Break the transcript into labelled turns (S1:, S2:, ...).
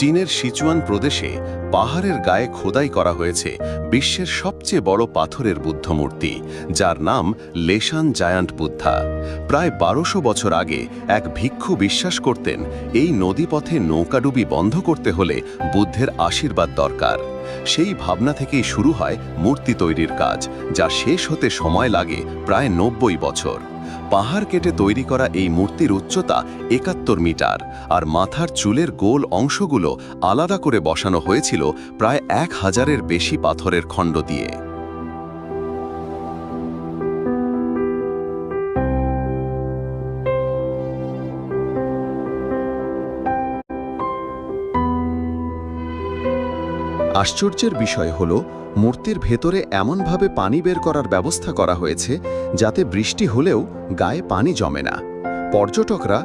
S1: চীনের সিচুয়ান প্রদেশে পাহাড়ের গায়ে খোদাই করা হয়েছে বিশ্বের সবচেয়ে বড় পাথরের বুদ্ধ মূর্তি যার নাম লেশান জায়ান্ট বুদ্ধা। প্রায় বারোশো বছর আগে এক ভিক্ষু বিশ্বাস করতেন, এই নদীপথে নৌকাডুবি বন্ধ করতে হলে বুদ্ধের আশীর্বাদ দরকার। সেই ভাবনা থেকেই শুরু হয় মূর্তি তৈরির কাজ, যা শেষ হতে সময় লাগে প্রায় নব্বই বছর। পাহাড় কেটে তৈরি করা এই মূর্তির উচ্চতা একাত্তর মিটার, আর মাথার চুলের গোল অংশগুলো আলাদা করে বসানো হয়েছিল প্রায় এক হাজারের বেশি পাথরের খণ্ড দিয়ে। আশ্চর্যের বিষয় হল, মূর্তির ভেতরে এমনভাবে পানি বের করার ব্যবস্থা করা হয়েছে, যাতে বৃষ্টি হলেও গায়ে পানি জমে না। পর্যটকরা